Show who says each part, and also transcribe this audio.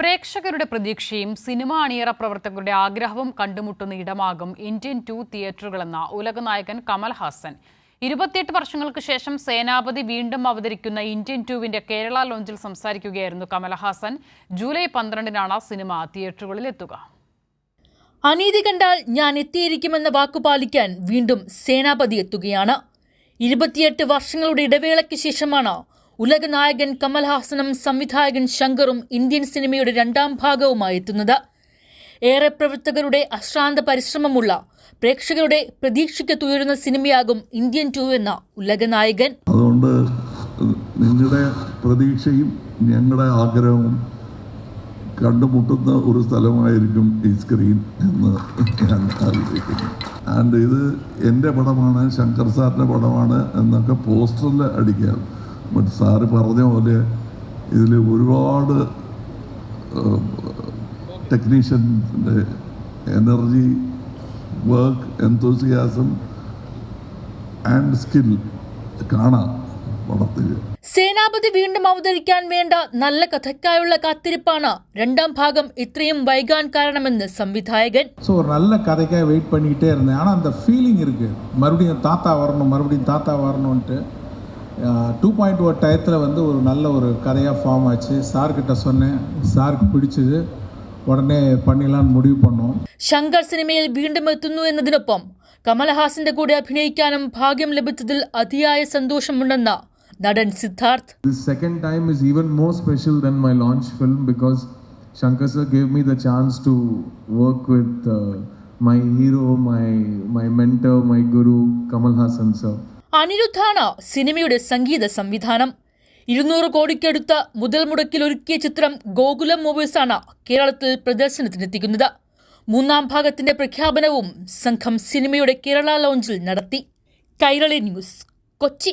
Speaker 1: പ്രേക്ഷകരുടെ പ്രതീക്ഷയും സിനിമ അണിയറ പ്രവർത്തകരുടെ ആഗ്രഹവും കണ്ടുമുട്ടുന്ന ഇടമാകും ഇന്ത്യൻ ടു തിയേറ്ററുകളെന്ന ഉലകനായകൻ കമൽഹാസൻ ഇരുപത്തിയെട്ട് വർഷങ്ങൾക്ക് ശേഷം സേനാപതി വീണ്ടും അവതരിക്കുന്ന ഇന്ത്യൻ ടുവിന്റെ കേരള ലോഞ്ചിൽ സംസാരിക്കുകയായിരുന്നു കമൽഹാസൻ ജൂലൈ പന്ത്രണ്ടിനാണ് സിനിമ തിയേറ്ററുകളിൽ എത്തുക.
Speaker 2: അനീതി കണ്ടാൽ ഞാൻ എത്തിയിരിക്കുമെന്ന വാക്കുപാലിക്കാൻ വീണ്ടും സേനാപതി എത്തുകയാണ്. ഇരുപത്തിയെട്ട് വർഷങ്ങളുടെ ഇടവേളയ്ക്ക് ശേഷമാണ് ഉലകനായകൻ കമൽഹാസനും സംവിധായകൻ ശങ്കറും ഇന്ത്യൻ സിനിമയുടെ രണ്ടാം ഭാഗവുമായി എത്തുന്നത്. ഏറെ പ്രവർത്തകരുടെ അശ്രാന്ത പരിശ്രമമുള്ള പ്രേക്ഷകരുടെ പ്രതീക്ഷയ്ക്ക് തുയരുന്ന സിനിമയാകും ഇന്ത്യൻ ടു എന്ന ഉലക നായകൻ
Speaker 3: അതുകൊണ്ട് നിങ്ങളുടെ പ്രതീക്ഷയും ഞങ്ങളുടെ ആഗ്രഹവും കണ്ടുമുട്ടുന്ന ഒരു സ്ഥലമായിരിക്കും ഈ സ്ക്രീൻ എന്ന് ഞാൻ ആഗ്രഹിക്കുന്നു. ആൻഡ് ഇത് എന്റെ പടമാണ് ശങ്കർ സാറിന്റെ പടമാണ് എന്നൊക്കെ പോസ്റ്ററിൽ അടിക്കാം. ബട്ട് സാറ് പറഞ്ഞ പോലെ ഇതിൽ ഒരുപാട് ടെക്നീഷ്യൻ്റെ energy work enthusiasm and skill കാണാം പടത്തിൽ
Speaker 2: സേനാപതി വീണ്ടും അവതരിക്കാൻ വേണ്ട നല്ല കഥയ്ക്കായുള്ള കാത്തിരിപ്പാണ് രണ്ടാം ഭാഗം ഇത്രയും വൈകാൻ കാരണമെന്ന് സംവിധായകൻ
Speaker 4: ஸோ ஒரு நல்ல கதைக்காக வெயிட் பண்ணிக்கிட்டே இருந்தேன் ஆனால் அந்த ஃபீலிங் இருக்குது மறுபடியும் தாத்தா வரணும் மறுபடியும் தாத்தா வரணுன்ட்டு டூ பாயிண்ட் ஒரு டயத்தில் வந்து ஒரு நல்ல ஒரு கதையாக ஃபார்ம் ஆச்சு சார்கிட்ட சொன்னேன் சாருக்கு பிடிச்சது உடனே பண்ணிடலான்னு முடிவு பண்ணோம்
Speaker 2: ശങ്കർ സിനിമയിൽ വീണ്ടും എത്തുന്നു എന്നതിനൊപ്പം കമൽഹാസന്റെ കൂടെ അഭിനയിക്കാനും ഭാഗ്യം ലഭിച്ചതിൽ അതിയായ സന്തോഷമുണ്ടെന്ന നടൻ Siddharth
Speaker 5: This second time is even more special than my launch film because Shankar sir gave me the chance to work with uh, my hero, my my mentor, my guru, Kamal Hassan sir.
Speaker 2: അനിരുദ്ധാണ് സിനിമയുടെ സംഗീത സംവിധാനം. ഇരുന്നൂറ് കോടിക്കടുത്ത മുതൽ മുടക്കിൽ ഒരുക്കിയ ചിത്രം ഗോകുലം മൂവീസാണ് കേരളത്തിൽ പ്രദർശനത്തിനെത്തിക്കുന്നത്. മൂന്നാം ഭാഗത്തിന്റെ പ്രഖ്യാപനവും സംഘം സിനിമയുടെ കേരള ലോഞ്ചിൽ നടത്തി. കൈരളി ന്യൂസ് കൊച്ചി.